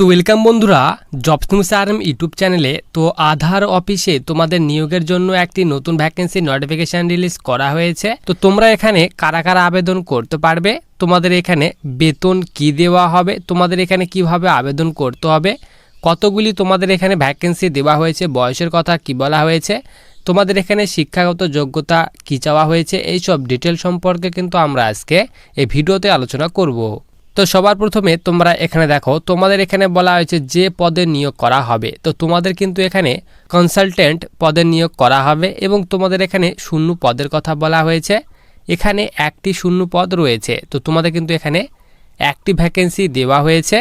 তো ওয়েলকাম বন্ধুরা jobs news RM YouTube চ্যানেলে তো আধার অফিসে তোমাদের নিয়োগের জন্য একটি নতুন ভ্যাকেন্সি নোটিফিকেশন রিলিজ করা হয়েছে। তো তোমরা এখানে কারা কারা আবেদন করতে পারবে? তোমাদের এখানে বেতন কি দেওয়া হবে? তোমাদের এখানে কীভাবে আবেদন করতে হবে? কতগুলি তোমাদের এখানে ভ্যাকেন্সি দেওয়া হয়েছে? বয়সের কথা কি বলা হয়েছে? তোমাদের এখানে শিক্ষাগত যোগ্যতা কি চাওয়া হয়েছে? এইসব ডিটেল সম্পর্কে কিন্তু আমরা আজকে এই ভিডিওতে আলোচনা করব। তো সবার প্রথমে তোমরা এখানে দেখো, তোমাদের এখানে বলা হয়েছে যে পদে নিয়োগ করা হবে। তো তোমাদের কিন্তু এখানে কনসালটেন্ট পদে নিয়োগ করা হবে এবং তোমাদের এখানে শূন্য পদের কথা বলা হয়েছে। এখানে একটি শূন্য পদ রয়েছে। তো তোমাদের কিন্তু এখানে একটি ভ্যাকেন্সি দেওয়া হয়েছে।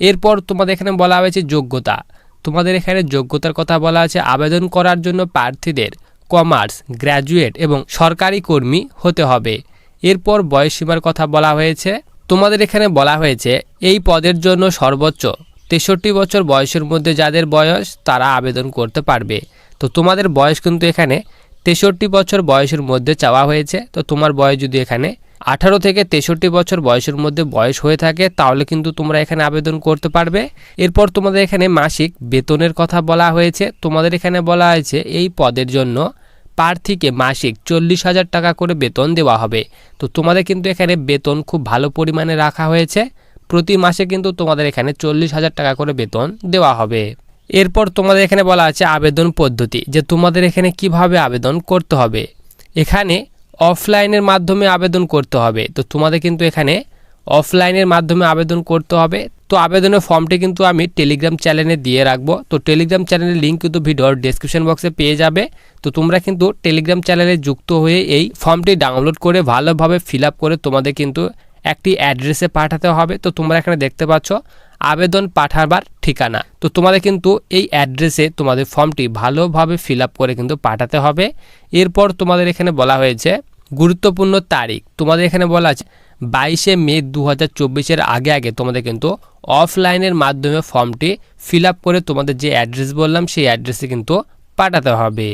এরপর তোমাদের এখানে বলা হয়েছে যোগ্যতা। তোমাদের এখানে যোগ্যতার কথা বলা আছে, আবেদন করার জন্য প্রার্থীদের কমার্স গ্র্যাজুয়েট এবং সরকারি কর্মী হতে হবে। এরপর বয়সসীমার কথা বলা হয়েছে। তোমাদের এখানে বলা হয়েছে, এই পদের জন্য সর্বোচ্চ তেষট্টি বছর বয়সের মধ্যে যাদের বয়স, তারা আবেদন করতে পারবে। তো তোমাদের বয়স কিন্তু এখানে তেষট্টি বছর বয়সের মধ্যে চাওয়া হয়েছে। তো তোমার বয়স যদি এখানে আঠারো থেকে তেষট্টি বছর বয়সের মধ্যে বয়স হয়ে থাকে, তাহলে কিন্তু তোমরা এখানে আবেদন করতে পারবে। এরপর তোমাদের এখানে মাসিক বেতনের কথা বলা হয়েছে। তোমাদের এখানে বলা হয়েছে, এই পদের জন্য প্রার্থীকে মাসিক চল্লিশ হাজার টাকা করে বেতন দেওয়া হবে। তো তোমাদের কিন্তু এখানে বেতন খুব ভালো পরিমাণে রাখা হয়েছে। প্রতি মাসে কিন্তু তোমাদের এখানে চল্লিশ হাজার টাকা করে বেতন দেওয়া হবে। এরপর তোমাদের এখানে বলা আছে আবেদন পদ্ধতি, যে তোমাদের এখানে কীভাবে আবেদন করতে হবে। এখানে অফলাইনের মাধ্যমে আবেদন করতে হবে। তো তোমাদের কিন্তু এখানে অফলাইনের মাধ্যমে আবেদন করতে হবে। তো আবেদনের ফর্মটি কিন্তু আমি টেলিগ্রাম চ্যানেলে দিয়ে রাখব। তো টেলিগ্রাম চ্যানেলের লিঙ্ক কিন্তু ভিডিওর ডেসক্রিপশন বক্সে পেয়ে যাবে। তো তোমরা কিন্তু টেলিগ্রাম চ্যানেলে যুক্ত হয়ে এই ফর্মটি ডাউনলোড করে ভালোভাবে ফিল করে তোমাদের কিন্তু একটি অ্যাড্রেসে পাঠাতে হবে। তো তোমরা এখানে দেখতে পাচ্ছ, আবেদন পাঠাবার ঠিকানা। তো তোমাদের কিন্তু এই অ্যাড্রেসে তোমাদের ফর্মটি ভালোভাবে ফিল করে কিন্তু পাঠাতে হবে। এরপর তোমাদের এখানে বলা হয়েছে গুরুত্বপূর্ণ তারিখ। তোমাদের এখানে বলা আছে বাইশে মে দু হাজার আগে আগে তোমাদের কিন্তু অফলাইনের মাধ্যমে ফর্মটি ফিল করে তোমাদের যে অ্যাড্রেস বললাম, সেই অ্যাড্রেসে কিন্তু পাঠাতে হবে।